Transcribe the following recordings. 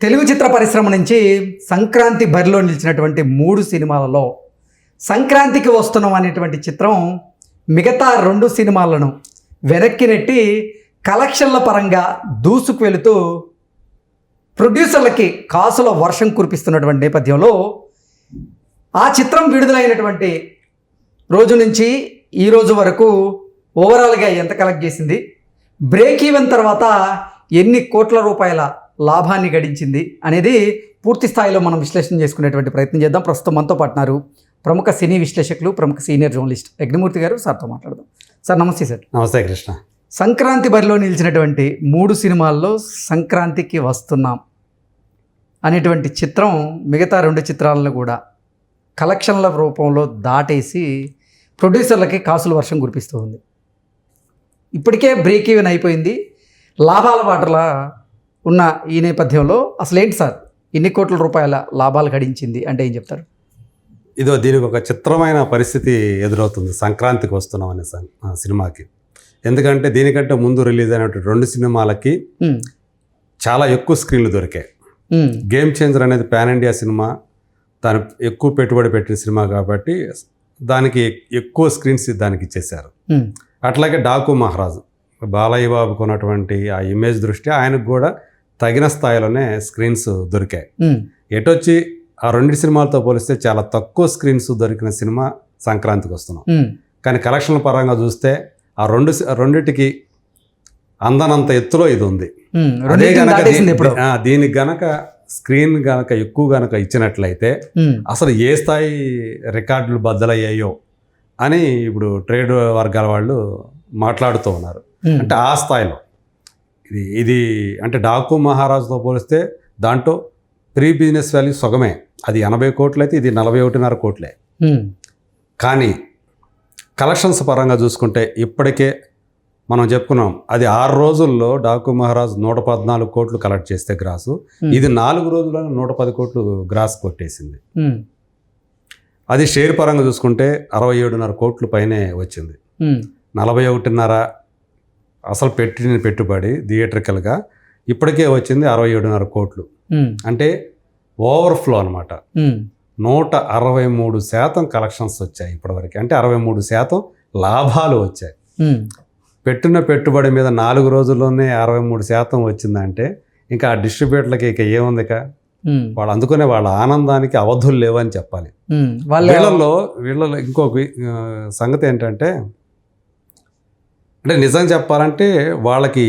తెలుగు చిత్ర పరిశ్రమ నుంచి సంక్రాంతి బరిలో నిలిచినటువంటి మూడు సినిమాలలో సంక్రాంతికి వస్తున్నాం అనేటువంటి చిత్రం మిగతా రెండు సినిమాలను వెనక్కి నెట్టి కలెక్షన్ల పరంగా దూసుకు వెళుతూ ప్రొడ్యూసర్లకి కాసుల వర్షం కురిపిస్తున్నటువంటి నేపథ్యంలో ఆ చిత్రం విడుదలైనటువంటి రోజు నుంచి ఈ రోజు వరకు ఓవరాల్గా ఎంత కలెక్ట్ చేసింది? బ్రేక్ ఈవెన్ తర్వాత ఎన్ని కోట్ల రూపాయల లాభాన్ని గడించింది అనేది పూర్తి స్థాయిలో మనం విశ్లేషణ చేసుకునేటువంటి ప్రయత్నం చేద్దాం. ప్రస్తుతం మనతో పాటున్నారు ప్రముఖ సినీ విశ్లేషకులు ప్రముఖ సీనియర్ జర్నలిస్ట్ అగ్నిమూర్తి గారు. సార్తో మాట్లాడదాం. సార్ నమస్తే సార్. నమస్తే కృష్ణ. సంక్రాంతి బరిలో నిలిచినటువంటి మూడు సినిమాల్లో సంక్రాంతికి వస్తున్నాం అనేటువంటి చిత్రం మిగతా రెండు చిత్రాలను కూడా కలెక్షన్ల రూపంలో దాటేసి ప్రొడ్యూసర్లకి కాసుల వర్షం కురిపిస్తూ ఉంది. ఇప్పటికే బ్రేక్ ఈవెన్ అయిపోయింది. లాభాల బాటలా ఉన్న ఈ నేపథ్యంలో అసలు ఏంటి సార్? ఎన్ని కోట్ల రూపాయల లాభాలు గడించింది అంటే ఏం చెప్తారు? ఇదో దీనికి ఒక చిత్రమైన పరిస్థితి ఎదురవుతుంది. సంక్రాంతికి వస్తున్నాం అనే సినిమాకి. ఎందుకంటే దీనికంటే ముందు రిలీజ్ అయినటువంటి రెండు సినిమాలకి చాలా ఎక్కువ స్క్రీన్లు దొరికాయి. గేమ్ చేంజర్ అనేది పాన్ ఇండియా సినిమా. దాని ఎక్కువ పెట్టుబడి పెట్టిన సినిమా కాబట్టి దానికి ఎక్కువ స్క్రీన్స్ దానికి ఇచ్చేశారు. అట్లాగే డాకు మహారాజు. బాలయ్య బాబుకు ఉన్నటువంటి ఆ ఇమేజ్ దృష్ట్యా ఆయనకు కూడా తగిన స్థాయిలోనే స్క్రీన్స్ దొరికాయి. ఎటొచ్చి ఆ రెండు సినిమాలతో పోలిస్తే చాలా తక్కువ స్క్రీన్స్ దొరికిన సినిమా సంక్రాంతికి వస్తున్నాం. కానీ కలెక్షన్ల పరంగా చూస్తే ఆ రెండు రెండిటికి అందనంత ఎత్తులో ఇది ఉంది. అదే గనక దీనికి గనక స్క్రీన్ గనక ఎక్కువ గనక ఇచ్చినట్లయితే అసలు ఏ స్థాయి రికార్డులు బద్దలయ్యాయో అని ఇప్పుడు ట్రేడ్ వర్గాల వాళ్ళు మాట్లాడుతూ ఉన్నారు. అంటే ఆ స్థాయిలో. ఇది ఇది అంటే డాకు మహారాజుతో పోలిస్తే దాంట్లో ప్రీ బిజినెస్ వాల్యూ సగమే. అది ఎనభై కోట్లు అయితే ఇది నలభై ఒకటిన్నర కోట్లే. కానీ కలెక్షన్స్ పరంగా చూసుకుంటే ఇప్పటికే మనం చెప్పుకున్నాం అది ఆరు రోజుల్లో డాకు మహారాజ్ నూట పద్నాలుగు కోట్లు కలెక్ట్ చేస్తే గ్రాసు. ఇది నాలుగు రోజుల్లో నూట పది కోట్లు గ్రాస్ కొట్టేసింది. అది షేర్ పరంగా చూసుకుంటే అరవై ఏడున్నర కోట్లు పైనే వచ్చింది. నలభై ఒకటిన్నర అసలు పెట్టిన పెట్టుబడి థియేట్రికల్గా ఇప్పటికే వచ్చింది అరవై ఏడున్నర కోట్లు. అంటే ఓవర్ఫ్లో అనమాట నూట అరవై మూడు శాతం కలెక్షన్స్ వచ్చాయి ఇప్పటివరకు. అంటే అరవై మూడు శాతం లాభాలు వచ్చాయి. పెట్టిన పెట్టుబడి మీద నాలుగు రోజుల్లోనే అరవై మూడు శాతం వచ్చిందంటే ఇంకా ఆ డిస్ట్రిబ్యూటర్లకి ఇక ఏముంది ఇక? ఉమ్, వాళ్ళు అందుకునే వాళ్ళ ఆనందానికి అవధులు లేవని చెప్పాలి. ఉమ్, వాళ్ళ వీళ్ళల్లో వీళ్ళలో ఇంకొక సంగతి ఏంటంటే అంటే నిజం చెప్పాలంటే వాళ్ళకి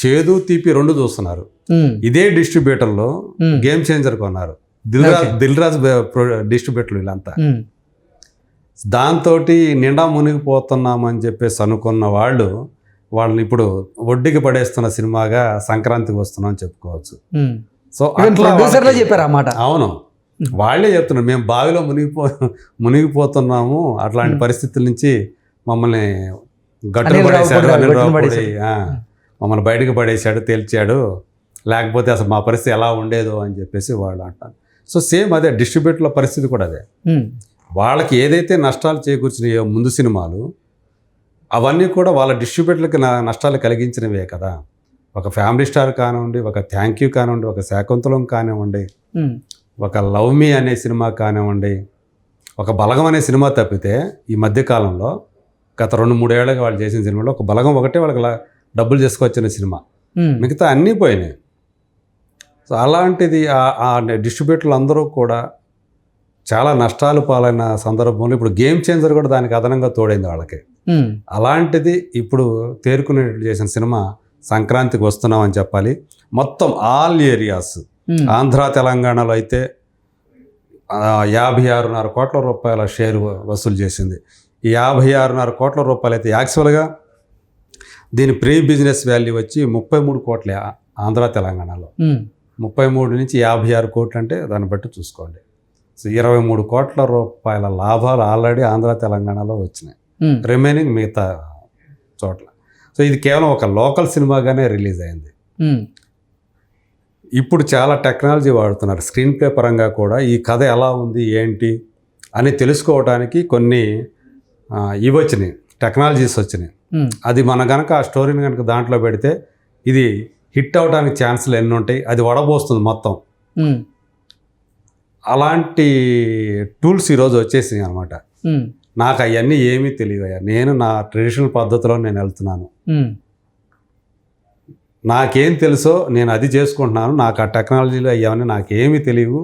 చేదు తీపి రెండు చూస్తున్నారు. ఇదే డిస్ట్రిబ్యూటర్లో గేమ్ చేంజర్ కొన్నారు. దిల్ రాజ్ Okay. దిల్ రాజ్ డిస్ట్రిబ్యూటర్లు వీళ్ళంతా. దాంతో నిండా మునిగిపోతున్నామని చెప్పేసి అనుకున్న వాళ్ళు వాళ్ళని ఇప్పుడు వడ్డీకి పడేస్తున్న సినిమాగా సంక్రాంతికి వస్తున్నాం చెప్పుకోవచ్చు. సో అట్లా ప్రొడ్యూసర్లే చెప్పారు ఆ మాట. అవును. వాళ్ళే చెప్తున్నారు మేము బావిలో మునిగిపో మునిగిపోతున్నాము. అట్లాంటి. పరిస్థితుల నుంచి మమ్మల్ని రావు పడేశాడు అనిల్ రావు మమ్మల్ని బయటకు పడేశాడు తేల్చాడు. లేకపోతే అసలు మా పరిస్థితి ఎలా ఉండేదో అని చెప్పేసి వాళ్ళు అంటారు. సో సేమ్ అదే డిస్ట్రిబ్యూటర్ల పరిస్థితి కూడా అదే. వాళ్ళకి ఏదైతే నష్టాలు చేకూర్చినాయో ముందు సినిమాలు అవన్నీ కూడా వాళ్ళ డిస్ట్రిబ్యూటర్లకి నష్టాలు కలిగించినవే కదా. ఒక ఫ్యామిలీ స్టార్ కానివ్వండి ఒక థ్యాంక్ యూ కానివ్వండి ఒక శాకుంతలం కానివ్వండి ఒక లవ్ మీ అనే సినిమా కానివ్వండి ఒక బలగం అనే సినిమా తప్పితే ఈ మధ్యకాలంలో గత రెండు మూడేళ్ళుగా వాళ్ళు చేసిన సినిమాలో ఒక బలగం ఒకటే వాళ్ళకి డబ్బులు చేసుకొచ్చిన సినిమా. మిగతా అన్నీ పోయినాయి. సో అలాంటిది ఆ- డిస్ట్రిబ్యూటర్లు అందరూ కూడా చాలా నష్టాలు పాలైన సందర్భంలో ఇప్పుడు గేమ్ చేంజర్ కూడా దానికి అదనంగా తోడైంది వాళ్ళకి. అలాంటిది ఇప్పుడు తేరుకునేట్లు చేసిన సినిమా సంక్రాంతికి వస్తున్నామని చెప్పాలి. మొత్తం ఆల్ ఏరియాస్. ఆంధ్ర తెలంగాణలో అయితే యాభై ఆరున్నర కోట్ల రూపాయల షేర్ వసూలు చేసింది. యాభై ఆరున్నర కోట్ల రూపాయలు అయితే యాక్చువల్గా దీని ప్రీ బిజినెస్ వాల్యూ వచ్చి ముప్పై మూడు కోట్లే ఆంధ్ర తెలంగాణలో. ముప్పై మూడు నుంచి యాభై ఆరు కోట్లు అంటే దాన్ని బట్టి చూసుకోండి. సో ఇరవై మూడు కోట్ల రూపాయల లాభాలు ఆల్రెడీ ఆంధ్ర తెలంగాణలో వచ్చినాయి. రిమైనింగ్ మిగతా చోట్ల. సో ఇది కేవలం ఒక లోకల్ సినిమాగానే రిలీజ్ అయింది. ఇప్పుడు చాలా టెక్నాలజీ వాడుతున్నారు. స్క్రీన్ ప్లే పరంగా కూడా ఈ కథ ఎలా ఉంది ఏంటి అని తెలుసుకోవడానికి కొన్ని ఇవి వచ్చినాయి. టెక్నాలజీస్ వచ్చినాయి. అది మన గనక ఆ స్టోరీని కనుక దాంట్లో పెడితే ఇది హిట్ అవడానికి ఛాన్సులు ఎన్ని ఉంటాయి? అది వడబోస్తుంది మొత్తం. అలాంటి టూల్స్ ఈరోజు వచ్చేసినాయి అనమాట నాకు అవన్నీ ఏమీ తెలియదయ్యా నేను నా ట్రెడిషనల్ పద్ధతిలో నేను వెళ్తున్నాను. నాకేం తెలుసో నేను అది చేసుకుంటున్నాను. నాకు ఆ టెక్నాలజీలో అవన్నీ నాకేమీ తెలియవు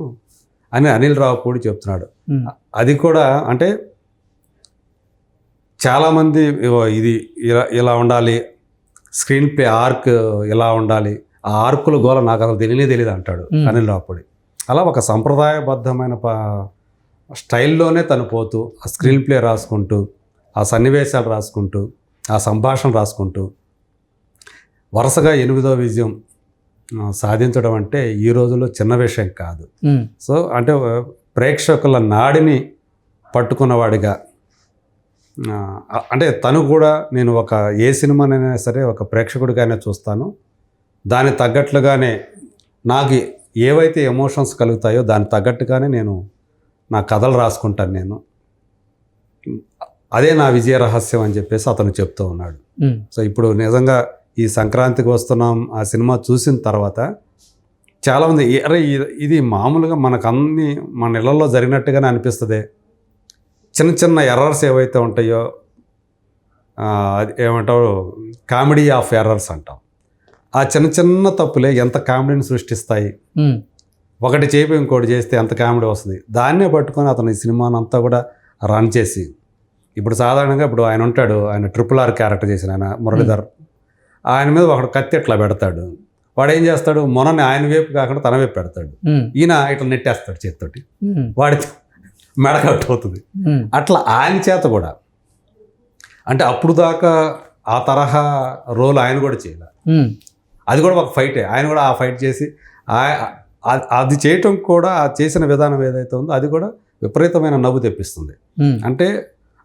అని అనిల్ రావుపూడి చెప్తున్నాడు. ఉమ్, అది కూడా అంటే చాలామంది ఇది ఇలా ఇలా ఉండాలి స్క్రీన్ ప్లే ఆర్క్ ఇలా ఉండాలి ఆ ఆర్కుల గోల నాకు అసలు తెలియనే తెలియదు అంటాడు. అనిల్ రావుపూడి. అలా ఒక సంప్రదాయబద్ధమైన స్టైల్లోనే తను పోతూ ఆ స్క్రీన్ ప్లే రాసుకుంటూ ఆ సన్నివేశాలు రాసుకుంటూ ఆ సంభాషణ రాసుకుంటూ వరుసగా ఎనిమిదో విజయం సాధించడం అంటే ఈ రోజుల్లో చిన్న విషయం కాదు. సో అంటే ప్రేక్షకుల నాడిని పట్టుకున్నవాడిగా అంటే తను కూడా నేను ఒక ఏ సినిమానైనా సరే ఒక ప్రేక్షకుడిగానే చూస్తాను. దానికి తగ్గట్లుగానే నాకు ఏవైతే ఎమోషన్స్ కలుగుతాయో దానికి తగ్గట్టుగానే నేను నా కథలు రాసుకుంటాను నేను. అదే నా విజయ రహస్యం అని చెప్పేసి అతను చెప్తూ ఉన్నాడు. సో ఇప్పుడు నిజంగా ఈ సంక్రాంతికి వస్తున్నాం ఆ సినిమా చూసిన తర్వాత చాలామంది "ఏ- అరే ఇది- ఇది మామూలుగా మనకు అన్ని మన ఇళ్ళలో జరిగినట్టుగానే అనిపిస్తుంది. చిన్న చిన్న ఎర్రర్స్ ఏవైతే ఉంటాయో ఏమంటారు కామెడీ ఆఫ్ ఎర్రర్స్ అంటాం. ఆ చిన్న చిన్న తప్పులే ఎంత కామెడీని సృష్టిస్తాయి. ఒకటి చేపి ఇంకోటి చేస్తే ఎంత కామెడీ వస్తుంది. దాన్నే పట్టుకొని అతను ఈ సినిమాని అంతా కూడా రన్ చేసి ఇప్పుడు సాధారణంగా ఇప్పుడు ఆయన ఉంటాడు ఆయన ట్రిపుల్ ఆర్ క్యారెక్టర్ చేసిన ఆయన మురళీధర్. ఆయన మీద ఒకడు కత్తి ఇట్లా పెడతాడు? వాడు ఏం చేస్తాడు? మొనని ఆయన వైపు కాకుండా తన వైపు పెడతాడు. ఈయన ఇట్లా నెట్టేస్తాడు చేతితోటి. వాడి మెడకట్టు అవుతుంది. అట్లా ఆయన చేత కూడా. అంటే అప్పుడు దాకా ఆ తరహా రోల్ ఆయన కూడా చేయాలి. అది కూడా ఒక ఫైటే. ఆయన కూడా ఆ ఫైట్ చేసి అది చేయటం కూడా ఆ చేసిన విధానం ఏదైతే ఉందో అది కూడా విపరీతమైన నవ్వు తెప్పిస్తుంది. అంటే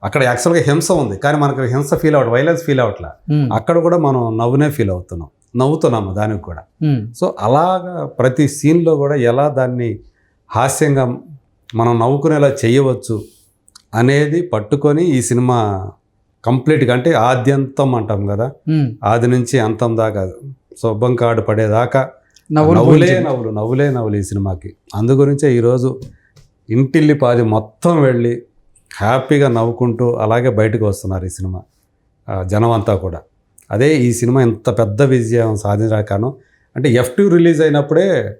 అక్కడ యాక్చువల్గా హింస ఉంది. కానీ మనకు హింస ఫీల్ అవ్వట్ వైలెన్స్ ఫీల్ అవ్వట్లా. ఉమ్, అక్కడ కూడా మనం నవ్వునే ఫీల్ అవుతున్నాం. నవ్వుతున్నాము దానికి కూడా. సో అలాగా ప్రతి సీన్లో కూడా ఎలా దాన్ని హాస్యంగా మనం నవ్వుకునేలా చేయవచ్చు అనేది పట్టుకొని ఈ సినిమా కంప్లీట్గా అంటే ఆద్యంతం అంటాం కదా? ఆది నుంచి అంతం దాకా శుభం కాడు పడేదాకా నవ్వులు నవ్వులే. నవ్వులు నవ్వులే ఈ సినిమాకి. అందు గురించే ఈరోజు ఇంటిల్లి పాది మొత్తం వెళ్ళి హ్యాపీగా నవ్వుకుంటూ అలాగే బయటకు వస్తున్నారు ఈ సినిమా. జనం అంతా కూడా. అదే ఈ సినిమా ఇంత పెద్ద విజయం సాధించడాకను అంటే ఎఫ్ టూ రిలీజ్ అయినప్పుడే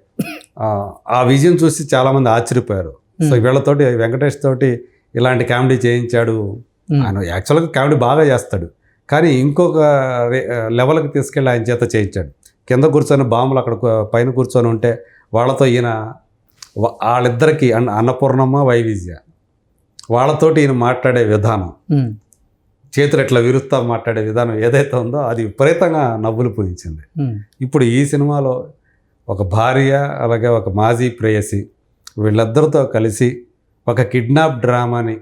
ఆ విజయం చూసి చాలామంది ఆశ్చర్యపోయారు. సో వీళ్ళతోటి వెంకటేష్ తోటి ఇలాంటి కామెడీ చేయించాడు. ఆయన యాక్చువల్గా కామెడీ బాగా చేస్తాడు. కానీ ఇంకొక లెవెల్కి తీసుకెళ్ళి ఆయన చేత చేయించాడు. కింద కూర్చొని బాంబులు అక్కడ పైన కూర్చొని ఉంటే వాళ్ళతో ఈయన వాళ్ళిద్దరికి అన్న అన్నపూర్ణమ్మ వైవిజ్య వాళ్ళతోటి ఈయన మాట్లాడే విధానం. చేతులు ఇట్లా విరుస్తా మాట్లాడే విధానం ఏదైతే ఉందో అది విపరీతంగా నవ్వులు పూయించింది. ఉమ్, ఇప్పుడు ఈ సినిమాలో ఒక భార్య అలాగే ఒక మాజీ ప్రేయసి వీళ్ళిద్దరితో కలిసి ఒక కిడ్నాప్ డ్రామాని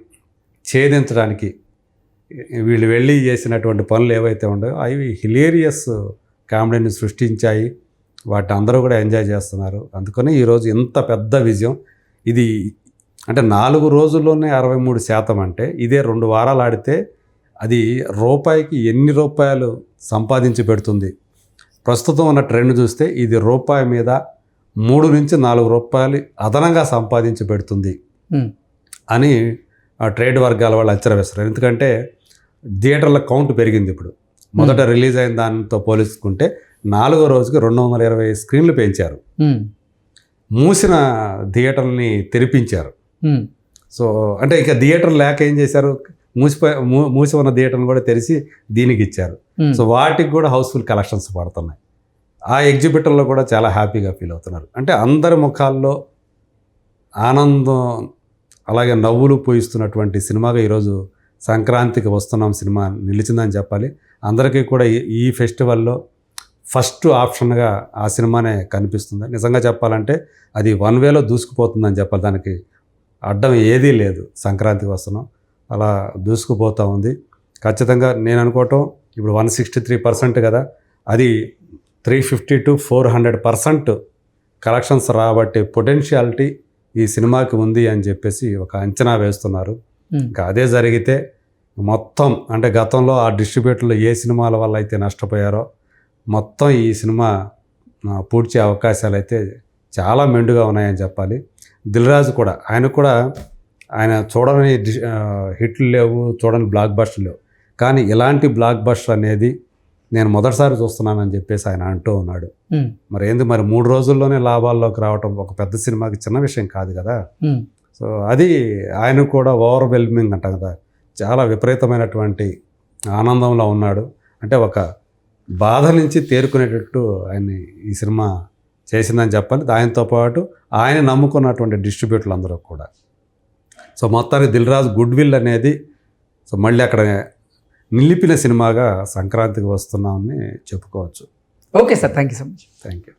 ఛేదించడానికి వీళ్ళు వెళ్ళి చేసినటువంటి పనులు ఏవైతే ఉన్నాయో అవి హిలేరియస్ కామెడీని సృష్టించాయి. వాటిని అందరూ కూడా ఎంజాయ్ చేస్తున్నారు. అందుకని ఈరోజు ఇంత పెద్ద విజయం. ఇది అంటే నాలుగు రోజుల్లోనే అరవై మూడు శాతం అంటే ఇదే రెండు వారాలు ఆడితే అది రూపాయికి ఎన్ని రూపాయలు సంపాదించి పెడుతుంది? ప్రస్తుతం ఉన్న ట్రెండ్ చూస్తే ఇది రూపాయి మీద మూడు నుంచి నాలుగు రూపాయలు అదనంగా సంపాదించి పెడుతుంది అని ఆ ట్రేడ్ వర్గాల వాళ్ళు అంచనా వేస్తారు ఎందుకంటే థియేటర్ల కౌంట్ పెరిగింది ఇప్పుడు. మొదట రిలీజ్ అయిన దానితో పోల్చుకుంటే నాలుగో రోజుకి రెండు వందల ఇరవై స్క్రీన్లు పెంచారు. మూసిన థియేటర్ని తెరిపించారు. సో అంటే ఇక థియేటర్ లేక ఏం చేశారు? మూసిపోయి మూసి ఉన్న థియేటర్ని కూడా తెరిచి దీనికి ఇచ్చారు. సో వాటికి కూడా హౌస్ఫుల్ కలెక్షన్స్ పడుతున్నాయి. ఆ ఎగ్జిబిటర్లో కూడా చాలా హ్యాపీగా ఫీల్ అవుతున్నారు. అంటే అందరి ముఖాల్లో ఆనందం అలాగే నవ్వులు పూయిస్తున్నటువంటి సినిమాగా ఈరోజు సంక్రాంతికి వస్తున్నాం సినిమా నిలిచిందని చెప్పాలి. అందరికీ కూడా ఈ- ఈ ఫెస్టివల్లో ఫస్ట్ ఆప్షన్గా ఆ సినిమానే కనిపిస్తుంది. నిజంగా చెప్పాలంటే అది వన్ వేలో దూసుకుపోతుందని చెప్పాలి. దానికి అడ్డం ఏదీ లేదు. సంక్రాంతికి వస్తున్నాం. అలా దూసుకుపోతూ ఉంది. ఖచ్చితంగా నేను అనుకోవటం ఇప్పుడు వన్ సిక్స్టీ త్రీ పర్సెంట్ కదా అది three fifty to four hundred percent collections రాబట్టే పొటెన్షియాలిటీ ఈ సినిమాకి ఉంది అని చెప్పేసి ఒక అంచనా వేస్తున్నారు. ఉమ్, ఇంకా అదే జరిగితే మొత్తం అంటే గతంలో ఆ డిస్ట్రిబ్యూటర్లు ఏ సినిమాల వల్ల అయితే నష్టపోయారో మొత్తం ఈ సినిమా పూడ్చే అవకాశాలు అయితే చాలా మెండుగా ఉన్నాయని చెప్పాలి. దిల్ రాజు కూడా ఆయన కూడా ఆయన చూడని హిట్లు లేవు చూడని బ్లాక్ బస్టర్ లేవు. కానీ ఇలాంటి బ్లాక్ బస్టర్ అనేది నేను మొదటిసారి చూస్తున్నానని చెప్పేసి ఆయన అంటూ ఉన్నాడు. మరి ఏంది మరి మూడు రోజుల్లోనే లాభాల్లోకి రావటం ఒక పెద్ద సినిమాకి చిన్న విషయం కాదు కదా? సో అది ఆయన కూడా ఓవర్వెల్మింగ్ అంటాం కదా? చాలా విపరీతమైనటువంటి ఆనందంలో ఉన్నాడు. అంటే ఒక బాధ నుంచి తేరుకునేటట్టు ఆయన ఈ సినిమా చేసిందని చెప్పాలి. దానితో పాటు ఆయన నమ్ముకున్నటువంటి డిస్ట్రిబ్యూటర్లు అందరూ కూడా. సో మొత్తానికి దిల్ రాజు గుడ్ విల్ అనేది సో మళ్ళీ అక్కడ నిలిపిన సినిమాగా సంక్రాంతికి వస్తున్నామని చెప్పుకోవచ్చు. Okay sir thank you so much. Thank you